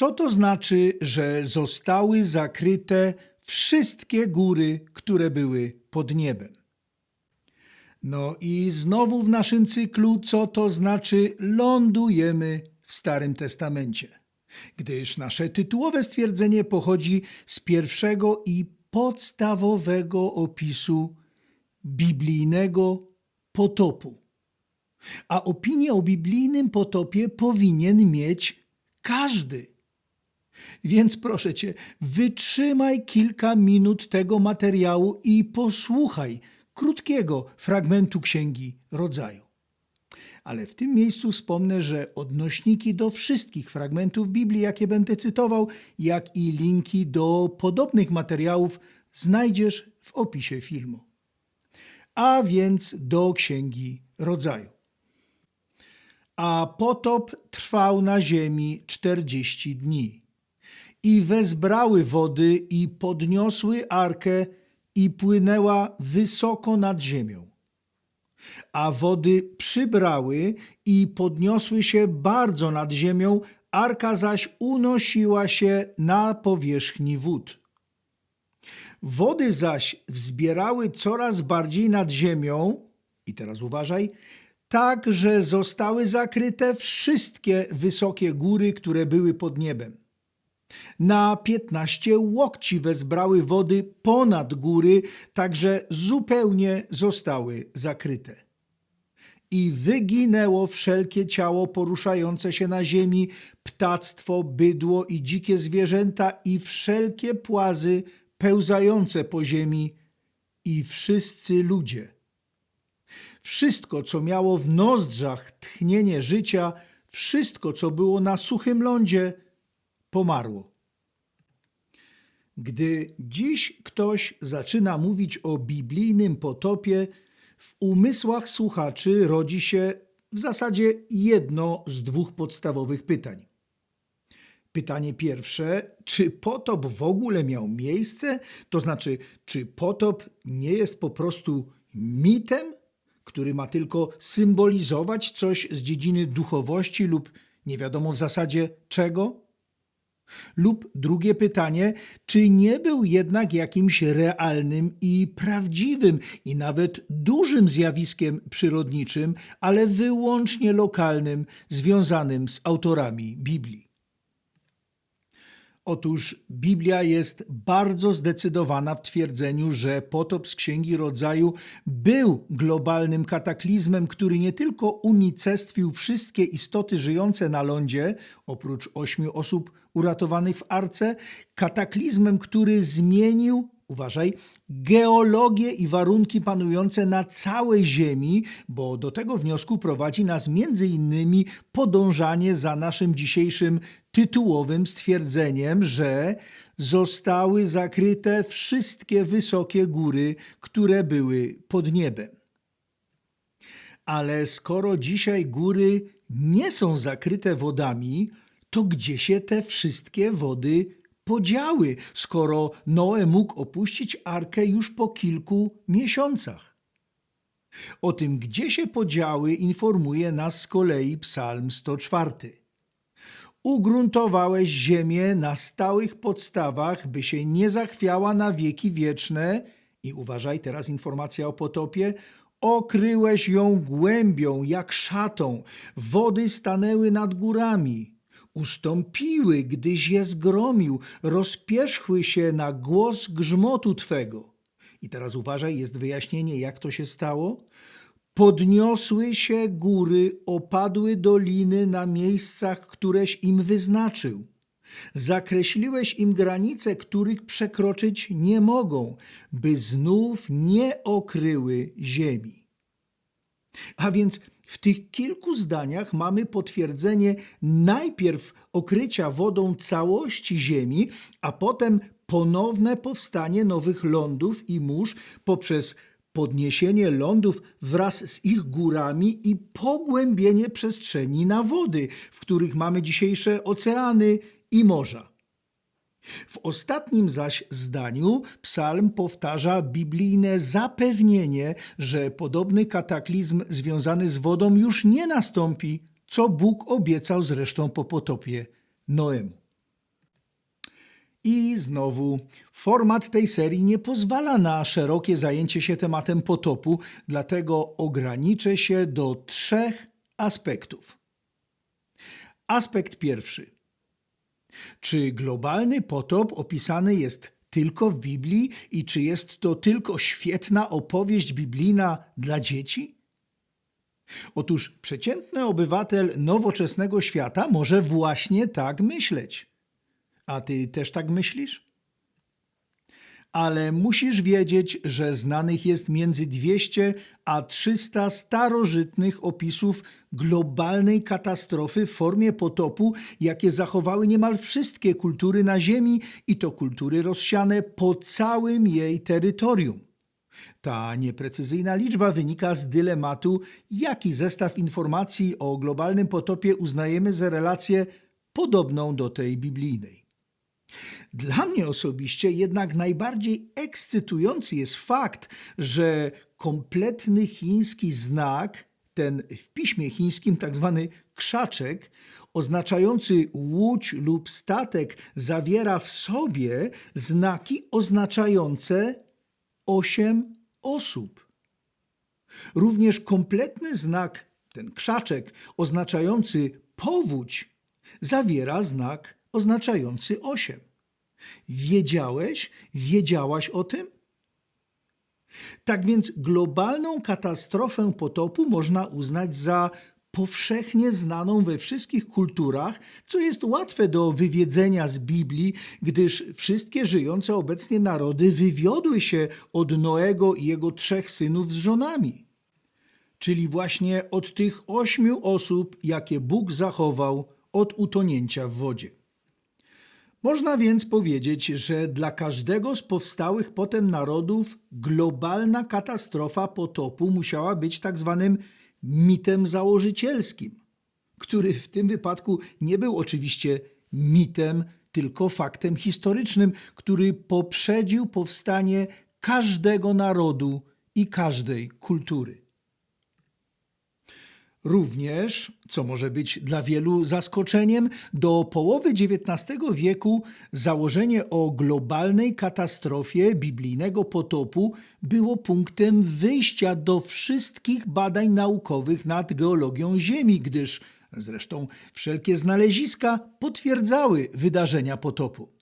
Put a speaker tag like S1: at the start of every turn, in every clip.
S1: Co to znaczy, że zostały zakryte wszystkie góry, które były pod niebem? No i znowu w naszym cyklu, co to znaczy lądujemy w Starym Testamencie, gdyż nasze tytułowe stwierdzenie pochodzi z pierwszego i podstawowego opisu biblijnego potopu. A opinię o biblijnym potopie powinien mieć każdy. Więc proszę cię, wytrzymaj kilka minut tego materiału i posłuchaj krótkiego fragmentu Księgi Rodzaju. Ale w tym miejscu wspomnę, że odnośniki do wszystkich fragmentów Biblii, jakie będę cytował, jak i linki do podobnych materiałów znajdziesz w opisie filmu. A więc do Księgi Rodzaju. A potop trwał na ziemi czterdzieści dni. I wezbrały wody i podniosły arkę i płynęła wysoko nad ziemią. A wody przybrały i podniosły się bardzo nad ziemią, arka zaś unosiła się na powierzchni wód. Wody zaś wzbierały coraz bardziej nad ziemią, i teraz uważaj, tak, że zostały zakryte wszystkie wysokie góry, które były pod niebem. Na piętnaście łokci wezbrały wody ponad góry, także zupełnie zostały zakryte. I wyginęło wszelkie ciało poruszające się na ziemi, ptactwo, bydło i dzikie zwierzęta i wszelkie płazy pełzające po ziemi i wszyscy ludzie. Wszystko, co miało w nozdrzach tchnienie życia, wszystko, co było na suchym lądzie, pomarło. Gdy dziś ktoś zaczyna mówić o biblijnym potopie, w umysłach słuchaczy rodzi się w zasadzie jedno z dwóch podstawowych pytań. Pytanie pierwsze, czy potop w ogóle miał miejsce? To znaczy, czy potop nie jest po prostu mitem, który ma tylko symbolizować coś z dziedziny duchowości lub nie wiadomo w zasadzie czego? Lub drugie pytanie, czy nie był jednak jakimś realnym i prawdziwym i nawet dużym zjawiskiem przyrodniczym, ale wyłącznie lokalnym, związanym z autorami Biblii? Otóż Biblia jest bardzo zdecydowana w twierdzeniu, że potop z Księgi Rodzaju był globalnym kataklizmem, który nie tylko unicestwił wszystkie istoty żyjące na lądzie, oprócz ośmiu osób uratowanych w arce, kataklizmem, który zmienił uważaj, geologię i warunki panujące na całej Ziemi, bo do tego wniosku prowadzi nas między innymi podążanie za naszym dzisiejszym tytułowym stwierdzeniem, że zostały zakryte wszystkie wysokie góry, które były pod niebem. Ale skoro dzisiaj góry nie są zakryte wodami, to gdzie się te wszystkie wody podziały, skoro Noe mógł opuścić arkę już po kilku miesiącach? O tym, gdzie się podziały, informuje nas z kolei Psalm 104. Ugruntowałeś ziemię na stałych podstawach, by się nie zachwiała na wieki wieczne. I uważaj, teraz informacja o potopie. Okryłeś ją głębią, jak szatą. Wody stanęły nad górami. Ustąpiły, gdyś je zgromił, rozpierzchły się na głos grzmotu Twego. I teraz uważaj, jest wyjaśnienie, jak to się stało. Podniosły się góry, opadły doliny na miejscach, któreś im wyznaczył. Zakreśliłeś im granice, których przekroczyć nie mogą, by znów nie okryły ziemi. A więc w tych kilku zdaniach mamy potwierdzenie najpierw okrycia wodą całości Ziemi, a potem ponowne powstanie nowych lądów i mórz poprzez podniesienie lądów wraz z ich górami i pogłębienie przestrzeni na wody, w których mamy dzisiejsze oceany i morza. W ostatnim zaś zdaniu psalm powtarza biblijne zapewnienie, że podobny kataklizm związany z wodą już nie nastąpi, co Bóg obiecał zresztą po potopie Noemu. I znowu, format tej serii nie pozwala na szerokie zajęcie się tematem potopu, dlatego ograniczę się do trzech aspektów. Aspekt pierwszy. Czy globalny potop opisany jest tylko w Biblii i czy jest to tylko świetna opowieść biblijna dla dzieci? Otóż przeciętny obywatel nowoczesnego świata może właśnie tak myśleć. A ty też tak myślisz? Ale musisz wiedzieć, że znanych jest między 200 a 300 starożytnych opisów globalnej katastrofy w formie potopu, jakie zachowały niemal wszystkie kultury na Ziemi i to kultury rozsiane po całym jej terytorium. Ta nieprecyzyjna liczba wynika z dylematu, jaki zestaw informacji o globalnym potopie uznajemy za relację podobną do tej biblijnej. Dla mnie osobiście jednak najbardziej ekscytujący jest fakt, że kompletny chiński znak, ten w piśmie chińskim tak zwany krzaczek, oznaczający łódź lub statek, zawiera w sobie znaki oznaczające osiem osób. Również kompletny znak, ten krzaczek oznaczający powódź, zawiera znak oznaczający osiem. Wiedziałeś, wiedziałaś o tym? Tak więc globalną katastrofę potopu można uznać za powszechnie znaną we wszystkich kulturach, co jest łatwe do wywiedzenia z Biblii, gdyż wszystkie żyjące obecnie narody wywiodły się od Noego i jego trzech synów z żonami. Czyli właśnie od tych ośmiu osób, jakie Bóg zachował od utonięcia w wodzie. Można więc powiedzieć, że dla każdego z powstałych potem narodów globalna katastrofa potopu musiała być tak zwanym mitem założycielskim, który w tym wypadku nie był oczywiście mitem, tylko faktem historycznym, który poprzedził powstanie każdego narodu i każdej kultury. Również, co może być dla wielu zaskoczeniem, do połowy XIX wieku założenie o globalnej katastrofie biblijnego potopu było punktem wyjścia do wszystkich badań naukowych nad geologią Ziemi, gdyż zresztą wszelkie znaleziska potwierdzały wydarzenia potopu.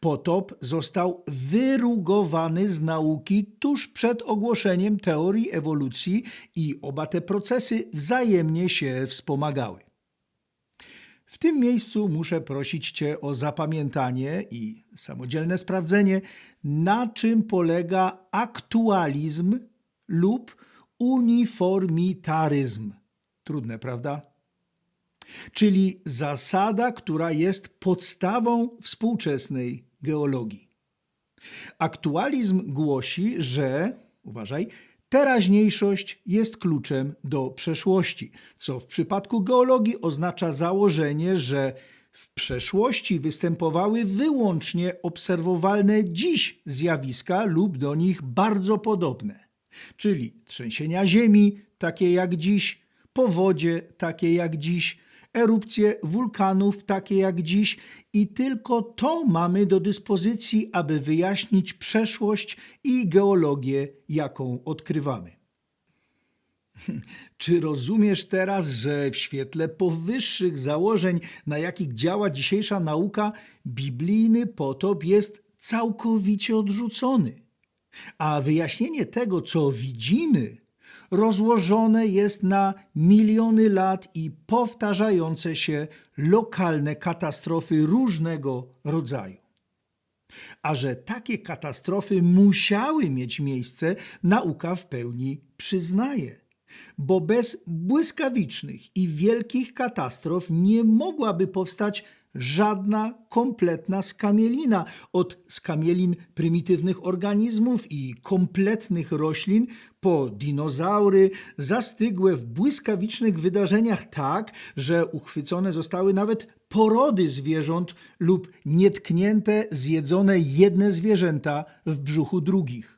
S1: Potop został wyrugowany z nauki tuż przed ogłoszeniem teorii ewolucji i oba te procesy wzajemnie się wspomagały. W tym miejscu muszę prosić Cię o zapamiętanie i samodzielne sprawdzenie, na czym polega aktualizm lub uniformitaryzm. Trudne, prawda? Czyli zasada, która jest podstawą współczesnej geologii. Aktualizm głosi, że, uważaj, teraźniejszość jest kluczem do przeszłości, co w przypadku geologii oznacza założenie, że w przeszłości występowały wyłącznie obserwowalne dziś zjawiska lub do nich bardzo podobne, czyli trzęsienia ziemi, takie jak dziś, powodzie, takie jak dziś, erupcje wulkanów takie jak dziś i tylko to mamy do dyspozycji, aby wyjaśnić przeszłość i geologię, jaką odkrywamy. Czy rozumiesz teraz, że w świetle powyższych założeń, na jakich działa dzisiejsza nauka, biblijny potop jest całkowicie odrzucony? A wyjaśnienie tego, co widzimy, rozłożone jest na miliony lat i powtarzające się lokalne katastrofy różnego rodzaju. A że takie katastrofy musiały mieć miejsce, nauka w pełni przyznaje. Bo bez błyskawicznych i wielkich katastrof nie mogłaby powstać żadna kompletna skamielina, od skamielin prymitywnych organizmów i kompletnych roślin po dinozaury, zastygłe w błyskawicznych wydarzeniach tak, że uchwycone zostały nawet porody zwierząt lub nietknięte, zjedzone jedne zwierzęta w brzuchu drugich.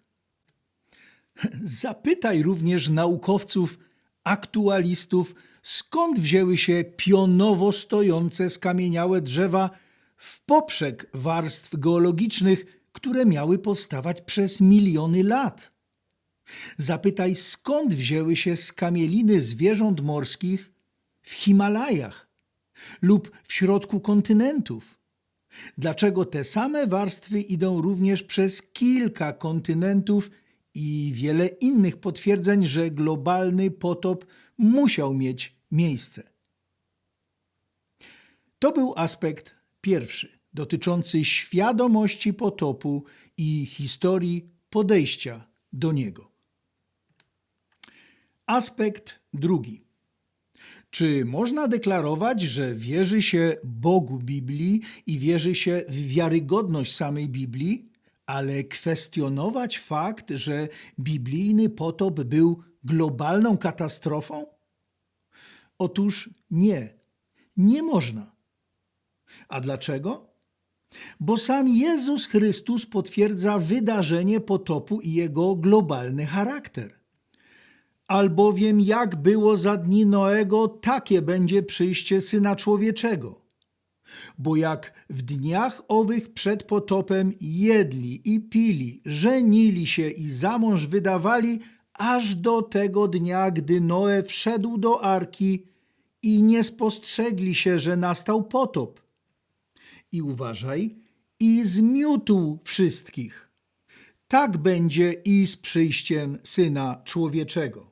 S1: Zapytaj również naukowców, aktualistów, skąd wzięły się pionowo stojące skamieniałe drzewa w poprzek warstw geologicznych, które miały powstawać przez miliony lat. Zapytaj, skąd wzięły się skamieliny zwierząt morskich w Himalajach lub w środku kontynentów. Dlaczego te same warstwy idą również przez kilka kontynentów i wiele innych potwierdzeń, że globalny potop musiał mieć miejsce? To był aspekt pierwszy, dotyczący świadomości potopu i historii podejścia do niego. Aspekt drugi. Czy można deklarować, że wierzy się Bogu Biblii i wierzy się w wiarygodność samej Biblii, ale kwestionować fakt, że biblijny potop był globalną katastrofą? Otóż nie, nie można. A dlaczego? Bo sam Jezus Chrystus potwierdza wydarzenie potopu i jego globalny charakter. Albowiem jak było za dni Noego, takie będzie przyjście Syna Człowieczego. Bo jak w dniach owych przed potopem jedli i pili, żenili się i za mąż wydawali, aż do tego dnia, gdy Noe wszedł do arki i nie spostrzegli się, że nastał potop. I uważaj, i zmiótł wszystkich. Tak będzie i z przyjściem Syna Człowieczego.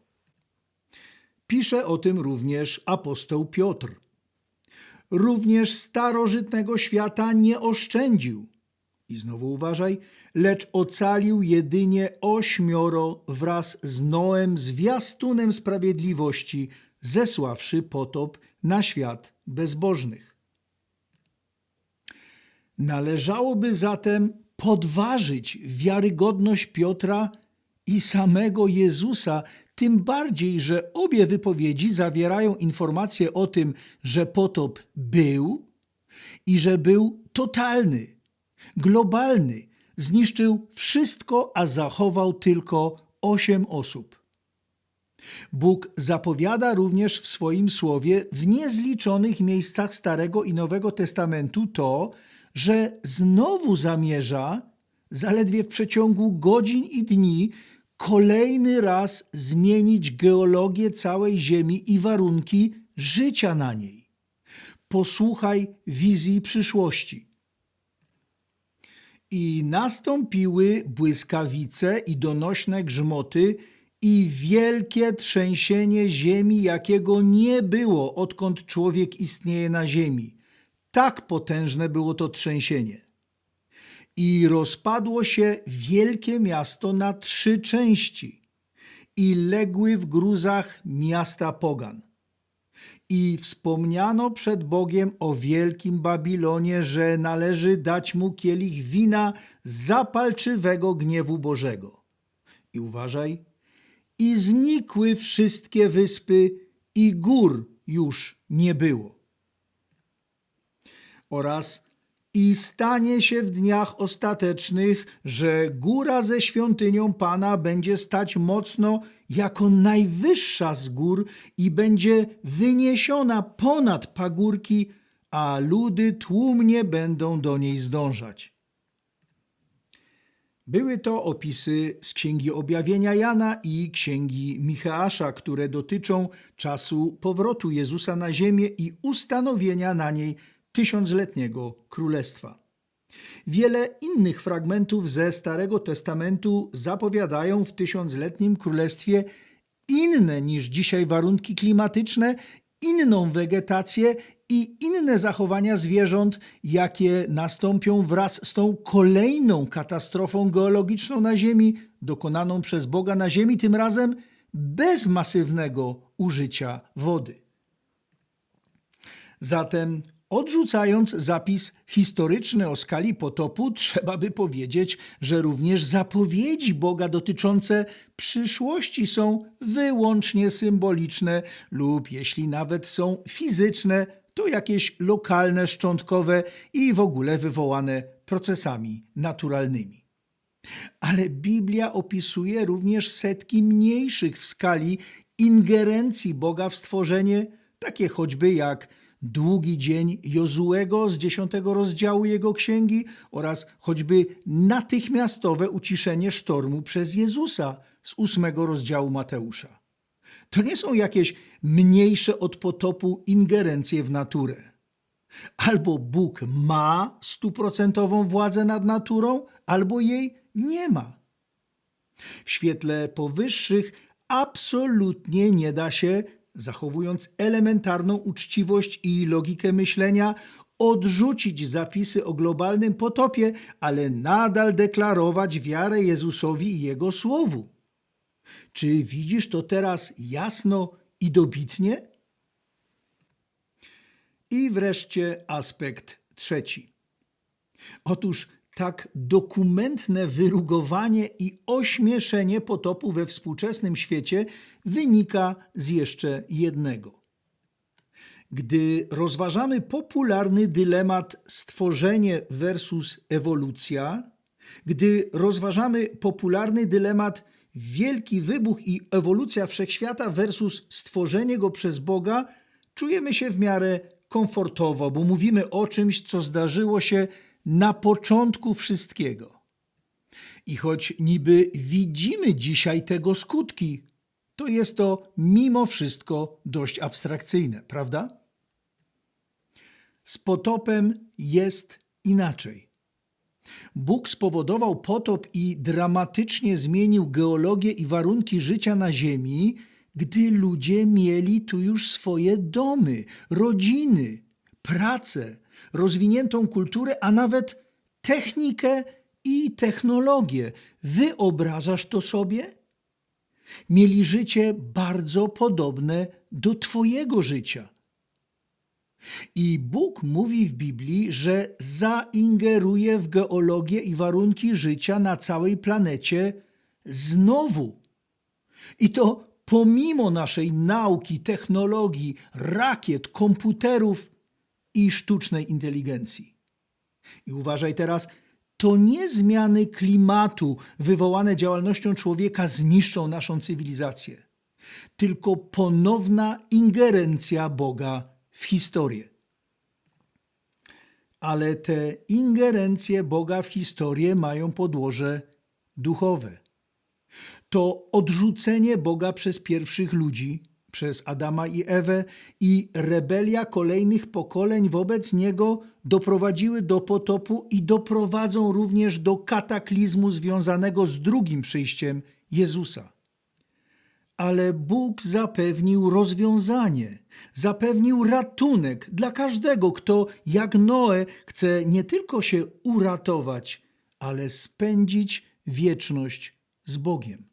S1: Pisze o tym również apostoł Piotr. Również starożytnego świata nie oszczędził. I znowu uważaj, lecz ocalił jedynie ośmioro wraz z Noem, zwiastunem sprawiedliwości, zesławszy potop na świat bezbożnych. Należałoby zatem podważyć wiarygodność Piotra i samego Jezusa, tym bardziej, że obie wypowiedzi zawierają informacje o tym, że potop był i że był totalny, globalny, zniszczył wszystko, a zachował tylko osiem osób. Bóg zapowiada również w swoim słowie w niezliczonych miejscach Starego i Nowego Testamentu to, że znowu zamierza, zaledwie w przeciągu godzin i dni, kolejny raz zmienić geologię całej Ziemi i warunki życia na niej. Posłuchaj wizji przyszłości. I nastąpiły błyskawice i donośne grzmoty i wielkie trzęsienie ziemi, jakiego nie było, odkąd człowiek istnieje na ziemi. Tak potężne było to trzęsienie i rozpadło się wielkie miasto na trzy części i legły w gruzach miasta pogan. I wspomniano przed Bogiem o wielkim Babilonie, że należy dać mu kielich wina zapalczywego gniewu Bożego. I uważaj, i znikły wszystkie wyspy i gór już nie było. Oraz i stanie się w dniach ostatecznych, że góra ze świątynią Pana będzie stać mocno jako najwyższa z gór i będzie wyniesiona ponad pagórki, a ludy tłumnie będą do niej zdążać. Były to opisy z Księgi Objawienia Jana i Księgi Micheasza, które dotyczą czasu powrotu Jezusa na ziemię i ustanowienia na niej tysiącletniego królestwa. Wiele innych fragmentów ze Starego Testamentu zapowiadają w tysiącletnim królestwie inne niż dzisiaj warunki klimatyczne, inną wegetację i inne zachowania zwierząt, jakie nastąpią wraz z tą kolejną katastrofą geologiczną na Ziemi, dokonaną przez Boga na Ziemi, tym razem bez masywnego użycia wody. Zatem Odrzucając zapis historyczny o skali potopu, trzeba by powiedzieć, że również zapowiedzi Boga dotyczące przyszłości są wyłącznie symboliczne lub jeśli nawet są fizyczne, to jakieś lokalne, szczątkowe i w ogóle wywołane procesami naturalnymi. Ale Biblia opisuje również setki mniejszych w skali ingerencji Boga w stworzenie, takie choćby jak długi dzień Jozułego z dziesiątego rozdziału jego księgi oraz choćby natychmiastowe uciszenie sztormu przez Jezusa z ósmego rozdziału Mateusza. To nie są jakieś mniejsze od potopu ingerencje w naturę. Albo Bóg ma stuprocentową władzę nad naturą, albo jej nie ma. W świetle powyższych absolutnie nie da się, zachowując elementarną uczciwość i logikę myślenia, odrzucić zapisy o globalnym potopie, ale nadal deklarować wiarę Jezusowi i Jego słowu. Czy widzisz to teraz jasno i dobitnie? I wreszcie aspekt trzeci. Otóż tak dokumentne wyrugowanie i ośmieszenie potopu we współczesnym świecie wynika z jeszcze jednego. Gdy rozważamy popularny dylemat stworzenie versus ewolucja, gdy rozważamy popularny dylemat wielki wybuch i ewolucja wszechświata versus stworzenie go przez Boga, czujemy się w miarę komfortowo, bo mówimy o czymś, co zdarzyło się na początku wszystkiego. I choć niby widzimy dzisiaj tego skutki, to jest to mimo wszystko dość abstrakcyjne, prawda? Z potopem jest inaczej. Bóg spowodował potop i dramatycznie zmienił geologię i warunki życia na Ziemi, gdy ludzie mieli tu już swoje domy, rodziny, pracę, rozwiniętą kulturę, a nawet technikę i technologię. Wyobrażasz to sobie? Mieli życie bardzo podobne do Twojego życia. I Bóg mówi w Biblii, że zaingeruje w geologię i warunki życia na całej planecie znowu. I to pomimo naszej nauki, technologii, rakiet, komputerów i sztucznej inteligencji. I uważaj teraz, to nie zmiany klimatu wywołane działalnością człowieka zniszczą naszą cywilizację, tylko ponowna ingerencja Boga w historię. Ale te ingerencje Boga w historię mają podłoże duchowe. To odrzucenie Boga przez pierwszych ludzi, przez Adama i Ewę i rebelia kolejnych pokoleń wobec Niego doprowadziły do potopu i doprowadzą również do kataklizmu związanego z drugim przyjściem Jezusa ale Bóg zapewnił rozwiązanie, zapewnił ratunek dla każdego, kto jak Noe chce nie tylko się uratować, ale spędzić wieczność z Bogiem.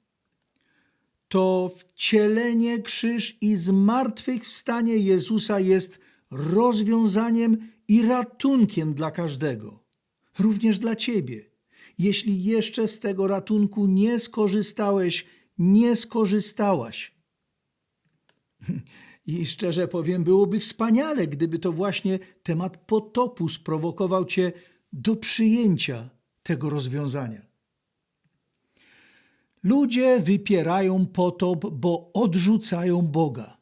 S1: To wcielenie krzyż i zmartwychwstanie Jezusa jest rozwiązaniem i ratunkiem dla każdego, również dla Ciebie. Jeśli jeszcze z tego ratunku nie skorzystałeś, nie skorzystałaś. I szczerze powiem, byłoby wspaniale, gdyby to właśnie temat potopu sprowokował cię do przyjęcia tego rozwiązania. Ludzie wypierają potop, bo odrzucają Boga.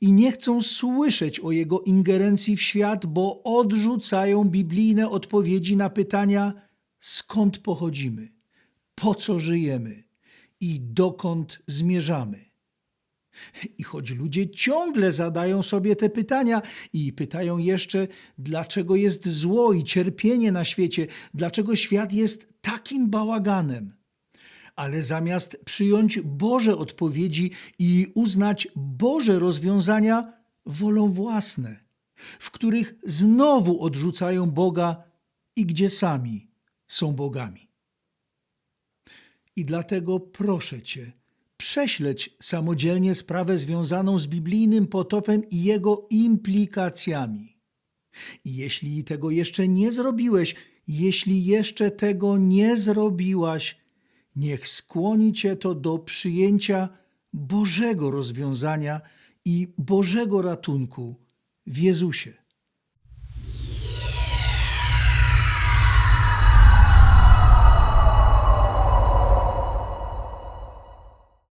S1: I nie chcą słyszeć o Jego ingerencji w świat, bo odrzucają biblijne odpowiedzi na pytania, skąd pochodzimy, po co żyjemy, i dokąd zmierzamy. I choć ludzie ciągle zadają sobie te pytania i pytają jeszcze, dlaczego jest zło i cierpienie na świecie, dlaczego świat jest takim bałaganem, ale zamiast przyjąć Boże odpowiedzi i uznać Boże rozwiązania, wolą własne, w których znowu odrzucają Boga i gdzie sami są bogami. I dlatego proszę Cię, prześleć samodzielnie sprawę związaną z biblijnym potopem i jego implikacjami. I jeśli tego jeszcze nie zrobiłeś, jeśli jeszcze tego nie zrobiłaś, niech skłoni Cię to do przyjęcia Bożego rozwiązania i Bożego ratunku w Jezusie.